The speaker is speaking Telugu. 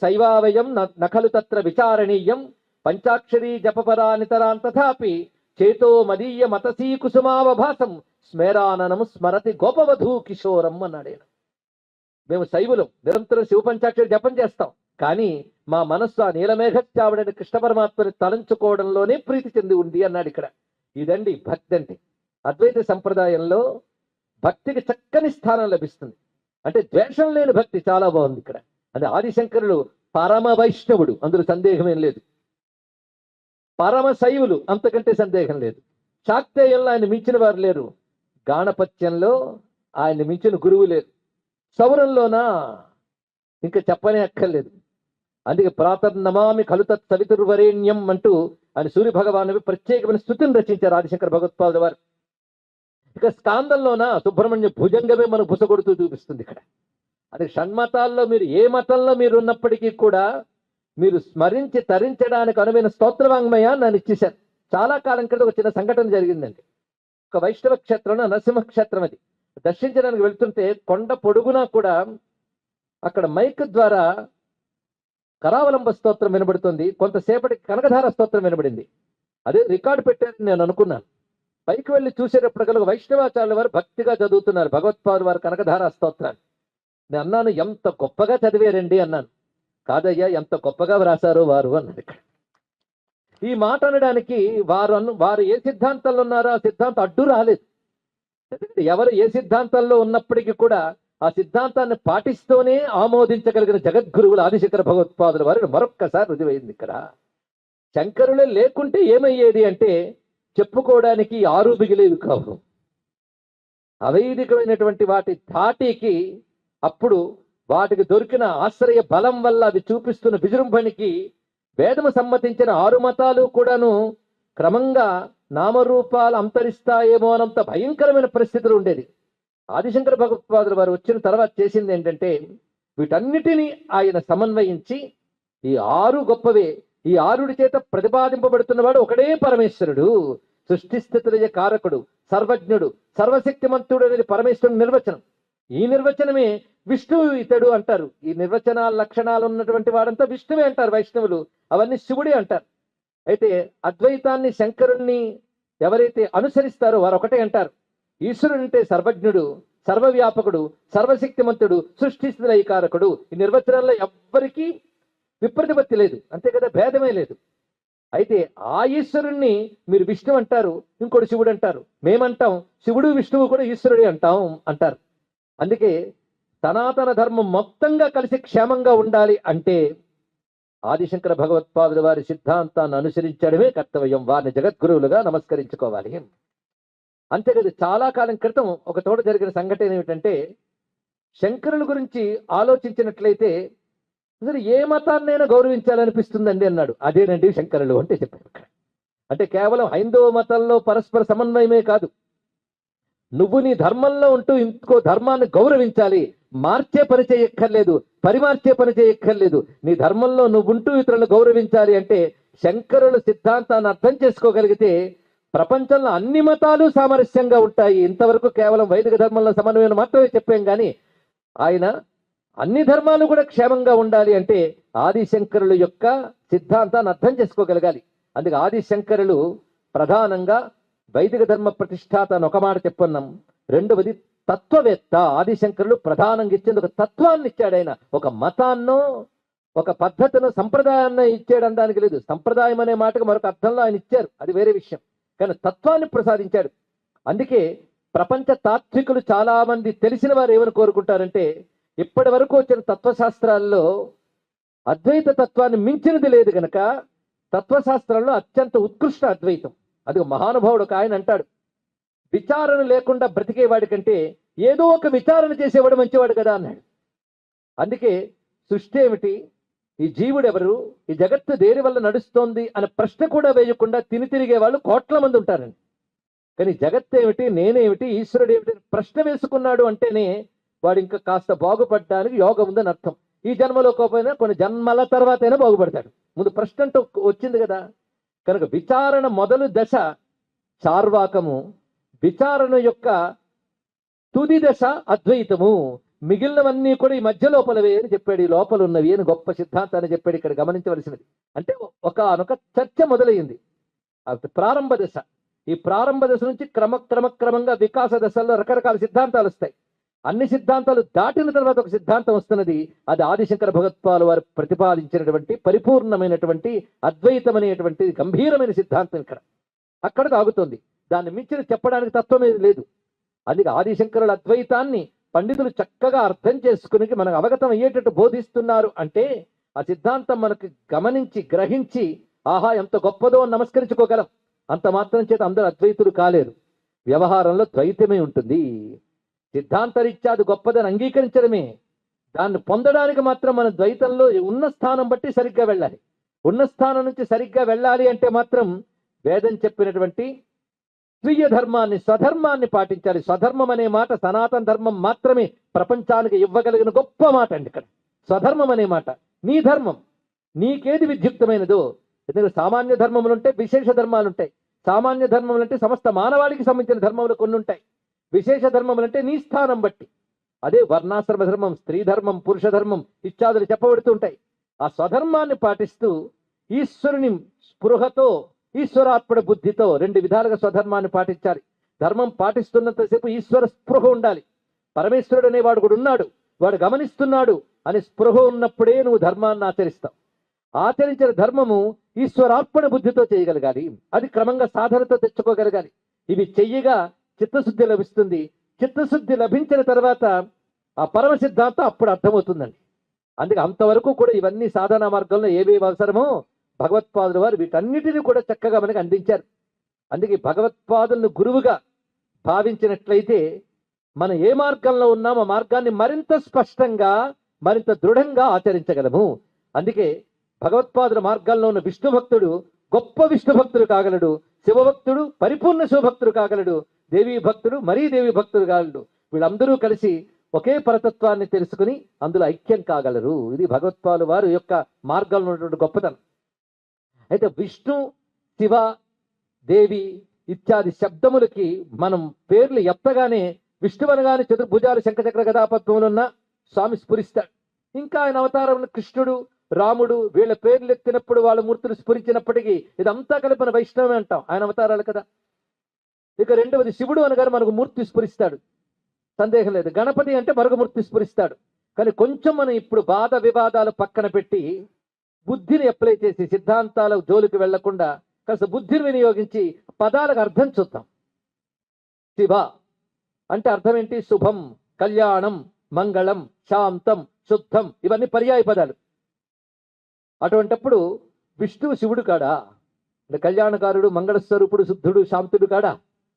శైవావయం నఖలు తత్ర విచారణీయం. పంచాక్షరీ జపపరానితరాన్ తథాపి చేతో మదీయ మతసీ కుసుమావభాసం. స్మేరాననం స్మరతి గోపవధూ కిషోరం అన్నాడు మేము శైవులం నిరంతరం శివ పంచాక్షరి జపం చేస్తాం. కానీ మా మనస్సు ఆ నీలమేఘశ్యావుడైన కృష్ణ పరమాత్మని తలంచుకోవడంలోనే ప్రీతి చెంది ఉంది అన్నాడు ఇక్కడ. ఇదండి భక్తి అంటే అద్వైత సంప్రదాయంలో భక్తికి చక్కని స్థానం లభిస్తుంది. అంటే ద్వేషం లేని భక్తి చాలా బాగుంది ఇక్కడ. అంటే ఆదిశంకరుడు పరమ వైష్ణవుడు అందులో సందేహమేం లేదు. పరమ శైవులు అంతకంటే సందేహం లేదు. శాక్తేయంలో ఆయన మించిన వారు లేరు. గాణపత్యంలో ఆయన మించిన గురువు లేరు. సౌరంలోనా? ఇంకా చెప్పనే అక్కర్లేదు. అందుకే ప్రాతర్నమామి కలుత సవితుర్వరేణ్యం అంటూ ఆయన సూర్య భగవాను ప్రత్యేకమైన స్థుతిని రచించారు ఆదిశంకర భగవత్పాదుల వారు. ఇక స్కాందంలోన? సుబ్రహ్మణ్య భుజంగమే మనకు బుసగొడుతూ చూపిస్తుంది ఇక్కడ. అంటే షణ్మతాల్లో మీరు ఏ మతంలో మీరు ఉన్నప్పటికీ కూడా మీరు స్మరించి తరించడానికి అనువైన స్తోత్రవాంగ్మయాన్ని నన్ను ఇచ్చేశారు. చాలా కాలం క్రితం ఒక చిన్న సంఘటన జరిగిందండి. ఒక వైష్ణవ క్షేత్రంలో నరసింహ క్షేత్రం అది. దర్శించడానికి వెళ్తుంటే కొండ పొడుగునా కూడా అక్కడ మైక్ ద్వారా కరావలంబ స్తోత్రం వినబడుతుంది. కొంతసేపటికి కనకధార స్తోత్రం వినబడింది. అదే రికార్డు పెట్టారని నేను అనుకున్నాను. పైకి వెళ్ళి చూసేటప్పటికల్లా వైష్ణవాచార్యుల వారు భక్తిగా చదువుతున్నారు. భగవత్పాదు వారు కనకధార స్తోత్రాన్ని. నేను అన్నాను ఎంత గొప్పగా చదివారండి అన్నాను. కాదయ్యా ఎంత గొప్పగా వ్రాసారో వారు అన్నాడు ఇక్కడ. ఈ మాట అనడానికి వారు అను వారు ఏ సిద్ధాంతంలో ఉన్నారో ఆ సిద్ధాంతం అడ్డు రాలేదు. ఎవరు ఏ సిద్ధాంతంలో ఉన్నప్పటికీ కూడా ఆ సిద్ధాంతాన్ని పాటిస్తూనే ఆమోదించగలిగిన జగద్గురువులు ఆదిశంకర భగవత్పాదుల వారిని మరొక్కసారి రుజువైంది ఇక్కడ. శంకరులే లేకుంటే ఏమయ్యేది అంటే చెప్పుకోవడానికి ఆరు మిగిలేవి కావు. అవైదికమైనటువంటి వాటి ధాటికి అప్పుడు వాటికి దొరికిన ఆశ్రయ బలం వల్ల అవి చూపిస్తున్న విజృంభణికి వేదము సమ్మతించిన ఆరు మతాలు కూడాను క్రమంగా నామరూపాలు అంతరిస్తాయేమో అనంత భయంకరమైన పరిస్థితులు ఉండేది. ఆదిశంకర భగవత్పాదులు వారు వచ్చిన తర్వాత చేసింది ఏంటంటే వీటన్నిటినీ ఆయన సమన్వయించి ఈ ఆరు గొప్పవే ఈ ఆరుడి చేత ప్రతిపాదింపబడుతున్నవాడు ఒకడే పరమేశ్వరుడు. సృష్టి కారకుడు సర్వజ్ఞుడు సర్వశక్తిమంతుడు అనేది పరమేశ్వరుని నిర్వచనం. ఈ నిర్వచనమే విష్ణువు ఇతడు అంటారు. ఈ నిర్వచనాల లక్షణాలు ఉన్నటువంటి వాడంతా విష్ణువే అంటారు వైష్ణవులు. అవన్నీ శివుడే అంటారు. అయితే అద్వైతాన్ని శంకరుణ్ణి ఎవరైతే అనుసరిస్తారో వారు ఒకటే అంటారు. ఈశ్వరుడు అంటే సర్వజ్ఞుడు సర్వవ్యాపకుడు సర్వశక్తిమంతుడు సృష్టిస్థితులైకారకుడు ఈ నిర్వచనాల్లో ఎవ్వరికీ విప్రతిపత్తి లేదు. అంతే కదా భేదమే లేదు. అయితే ఆ ఈశ్వరుణ్ణి మీరు విష్ణు అంటారు ఇంకోటి శివుడు అంటారు. మేమంటాం శివుడు విష్ణువు కూడా ఈశ్వరుడే అంటాం అంటారు. అందుకే సనాతన ధర్మం మొత్తంగా కలిసి క్షేమంగా ఉండాలి అంటే ఆదిశంకర భగవత్పాదుల వారి సిద్ధాంతాన్ని అనుసరించడమే కర్తవ్యం. వారిని జగద్గురువులుగా నమస్కరించుకోవాలి. అంతేకాదు చాలా కాలం క్రితం ఒక తోట జరిగిన సంఘటన ఏమిటంటే శంకరుల గురించి ఆలోచించినట్లయితే అసలు ఏ మతాన్నైనా గౌరవించాలనిపిస్తుందండి అన్నాడు. అదేనండి శంకరులు అంటే చెప్పారు అంటే కేవలం హైందవ మతంలో పరస్పర సమన్వయమే కాదు. నువ్వు నీ ధర్మంలో ఉంటూ ఇంకో ధర్మాన్ని గౌరవించాలి. మార్చే పని చేయక్కర్లేదు. పరిమార్చే పని చేయక్కర్లేదు. నీ ధర్మంలో నువ్వు ఉంటూ ఇతరులను గౌరవించాలి అంటే శంకరుల సిద్ధాంతాన్ని అర్థం చేసుకోగలిగితే ప్రపంచంలో అన్ని మతాలు సామరస్యంగా ఉంటాయి. ఇంతవరకు కేవలం వైదిక ధర్మంలో సమన్వయం మాత్రమే చెప్పాం కానీ ఆయన అన్ని ధర్మాలు కూడా క్షేమంగా ఉండాలి అంటే ఆదిశంకరుల యొక్క సిద్ధాంతాన్ని అర్థం చేసుకోగలగాలి. అందుకే ఆదిశంకరులు ప్రధానంగా వైదిక ధర్మ ప్రతిష్టాత అని ఒక మాట చెప్పున్నాం. రెండవది తత్వవేత్త ఆదిశంకరులు ప్రధానంగా ఇచ్చింది ఒక తత్వాన్ని ఇచ్చాడు ఆయన. ఒక మతాన్నో ఒక పద్ధతిను సంప్రదాయాన్ని ఇచ్చాడు అనడానికి లేదు. సంప్రదాయం అనే మాటకు మరొక అర్థంలో ఆయన ఇచ్చారు. అది వేరే విషయం. కానీ తత్వాన్ని ప్రసాదించాడు. అందుకే ప్రపంచ తాత్వికులు చాలా మంది తెలిసిన వారు ఏమని కోరుకుంటారంటే ఇప్పటి వరకు వచ్చిన తత్వశాస్త్రాల్లో అద్వైత తత్వాన్ని మించినది లేదు కనుక తత్వశాస్త్రంలో అత్యంత ఉత్కృష్ట అద్వైతం. అది మహానుభావుడు ఒక ఆయన అంటాడు విచారణ లేకుండా బ్రతికేవాడి కంటే ఏదో ఒక విచారణ చేసేవాడు మంచివాడు కదా అన్నాడు. అందుకే సృష్టి ఏమిటి? ఈ జీవుడు ఎవరు? ఈ జగత్తు దేని వల్ల నడుస్తోంది అనే ప్రశ్న కూడా వేయకుండా తిని తిరిగే వాళ్ళు కోట్ల మంది ఉంటారండి. కానీ జగత్ ఏమిటి? నేనేమిటి ఈశ్వరుడు ఏమిటి? ప్రశ్న వేసుకున్నాడు అంటేనే వాడు ఇంకా కాస్త బాగుపడడానికి యోగం ఉందని అర్థం. ఈ జన్మలో కోపైనా కొన్ని జన్మల తర్వాత అయినా బాగుపడతాడు. ముందు ప్రశ్న అంటూ వచ్చింది కదా కనుక విచారణ మొదలు దశ చార్వాకము విచారణ యొక్క తుది దశ అద్వైతము. మిగిలినవన్నీ కూడా ఈ మధ్య లోపలవే అని చెప్పాడు ఈ లోపల ఉన్నవి అని గొప్ప సిద్ధాంతాన్ని చెప్పాడు ఇక్కడ గమనించవలసినది. అంటే ఒక అనొక చర్చ మొదలైంది అది ప్రారంభ దశ. ఈ ప్రారంభ దశ నుంచి క్రమ క్రమ క్రమంగా వికాస దశల్లో రకరకాల సిద్ధాంతాలు వస్తాయి. అన్ని సిద్ధాంతాలు దాటిన తర్వాత ఒక సిద్ధాంతం వస్తున్నది. అది ఆదిశంకర భగత్వాలు వారు ప్రతిపాదించినటువంటి పరిపూర్ణమైనటువంటి అద్వైతమనేటువంటి గంభీరమైన సిద్ధాంతం ఇక్కడ. అక్కడ తాగుతుంది దాన్ని మించిన చెప్పడానికి తత్వం ఏది లేదు. అందుకే ఆదిశంకరుల అద్వైతాన్ని పండితులు చక్కగా అర్థం చేసుకుని మనకు అవగతం అయ్యేటట్టు బోధిస్తున్నారు అంటే ఆ సిద్ధాంతం మనకు గమనించి గ్రహించి ఆహా ఎంత గొప్పదో అని నమస్కరించుకోగలం. అంత మాత్రం చేత అందరూ అద్వైతులు కాలేరు. వ్యవహారంలో ద్వైతమే ఉంటుంది. సిద్ధాంతరీత్యా అది గొప్పదని అంగీకరించడమే. దాన్ని పొందడానికి మాత్రం మన ద్వైతంలో ఉన్న స్థానం బట్టి సరిగ్గా వెళ్ళాలి. ఉన్న స్థానం నుంచి సరిగ్గా వెళ్ళాలి అంటే మాత్రం వేదం చెప్పినటువంటి స్వీయ ధర్మాన్ని స్వధర్మాన్ని పాటించాలి. స్వధర్మం అనే మాట సనాతన ధర్మం మాత్రమే ప్రపంచానికి ఇవ్వగలిగిన గొప్ప మాట అండి ఇక్కడ. స్వధర్మం అనే మాట. నీ ధర్మం. నీకేది విద్యుక్తమైనదో ఎందుకంటే సామాన్య ధర్మములు ఉంటాయి విశేష ధర్మాలు ఉంటాయి సామాన్య ధర్మములు అంటే సమస్త మానవాళికి సంబంధించిన ధర్మములు కొన్ని ఉంటాయి విశేష ధర్మములు అంటే నీ స్థానం బట్టి. అదే వర్ణాశ్రమ ధర్మం స్త్రీ ధర్మం పురుష ధర్మం ఇత్యాదులు చెప్పబడుతుంటాయి ఆ స్వధర్మాన్ని పాటిస్తూ ఈశ్వరుని స్పృహతో ఈశ్వరాత్మడ బుద్ధితో రెండు విధాలుగా స్వధర్మాన్ని పాటించాలి. ధర్మం పాటిస్తున్నంతసేపు ఈశ్వర స్పృహ ఉండాలి. పరమేశ్వరుడు అనేవాడు కూడా ఉన్నాడు. వాడు గమనిస్తున్నాడు అని స్పృహ ఉన్నప్పుడే నువ్వు ధర్మాన్ని ఆచరిస్తావు. ఆచరించిన ధర్మము ఈశ్వరార్పణ బుద్ధితో చేయగలగాలి. అది క్రమంగా సాధనతో తెచ్చుకోగలగాలి. ఇవి చెయ్యగా చిత్తశుద్ధి లభిస్తుంది. చిత్తశుద్ధి లభించిన తర్వాత ఆ పరమ సిద్ధాంతం అప్పుడు అర్థమవుతుందండి. అందుకే అంతవరకు కూడా ఇవన్నీ సాధనా మార్గంలో ఏవేవి అవసరమో భగవత్పాదుల వారు వీటన్నిటిని కూడా చక్కగా మనకి అందించారు. అందుకే భగవత్పాదులను గురువుగా భావించినట్లయితే మనం ఏ మార్గంలో ఉన్నామో ఆ మార్గాన్ని మరింత స్పష్టంగా మరింత దృఢంగా ఆచరించగలము. అందుకే భగవత్పాదుల మార్గాల్లో ఉన్న విష్ణు భక్తుడు గొప్ప విష్ణు భక్తుడు కాగలడు. శివభక్తుడు పరిపూర్ణ శివభక్తుడు కాగలడు. దేవీ భక్తుడు మరీ దేవి భక్తుడు కాగలడు వీళ్ళందరూ కలిసి ఒకే పరతత్వాన్ని తెలుసుకుని అందులో ఐక్యం కాగలరు. ఇది భగవత్పాలు వారి యొక్క మార్గంలో ఉన్నటువంటి గొప్పతనం. అయితే విష్ణు శివ దేవి ఇత్యాది శబ్దములకి మనం పేర్లు ఎత్తగానే విష్ణు అనగానే చతుర్భుజాలు శంఖచక్ర గదాపద్మములు ఉన్న స్వామి స్ఫురిస్తాడు. ఇంకా ఆయన అవతారం కృష్ణుడు రాముడు వీళ్ళ పేర్లు ఎత్తినప్పుడు వాళ్ళ మూర్తులు స్ఫురించినప్పటికీ ఇదంతా కలిపిన వైష్ణవమే అంటాం. ఆయన అవతారాలు కదా. ఇక రెండవది శివుడు అనగానే మనకు మూర్తి స్ఫురిస్తాడు. సందేహం లేదు. గణపతి అంటే మరొక మూర్తి స్ఫురిస్తాడు. కానీ కొంచెం మనం ఇప్పుడు వాద వివాదాలు పక్కన పెట్టి బుద్ధిని అప్లై చేసి సిద్ధాంతాల జోలికి వెళ్ళకుండా కాస్త బుద్ధిని వినియోగించి పదాలకు అర్థం చూద్దాం. శివ అంటే అర్థం ఏంటి? శుభం కళ్యాణం మంగళం శాంతం శుద్ధం ఇవన్నీ పర్యాయ పదాలు. అటువంటప్పుడు విష్ణువు శివుడు కాడా? అంటే కళ్యాణకారుడు మంగళస్వరూపుడు శుద్ధుడు శాంతుడు కాడా?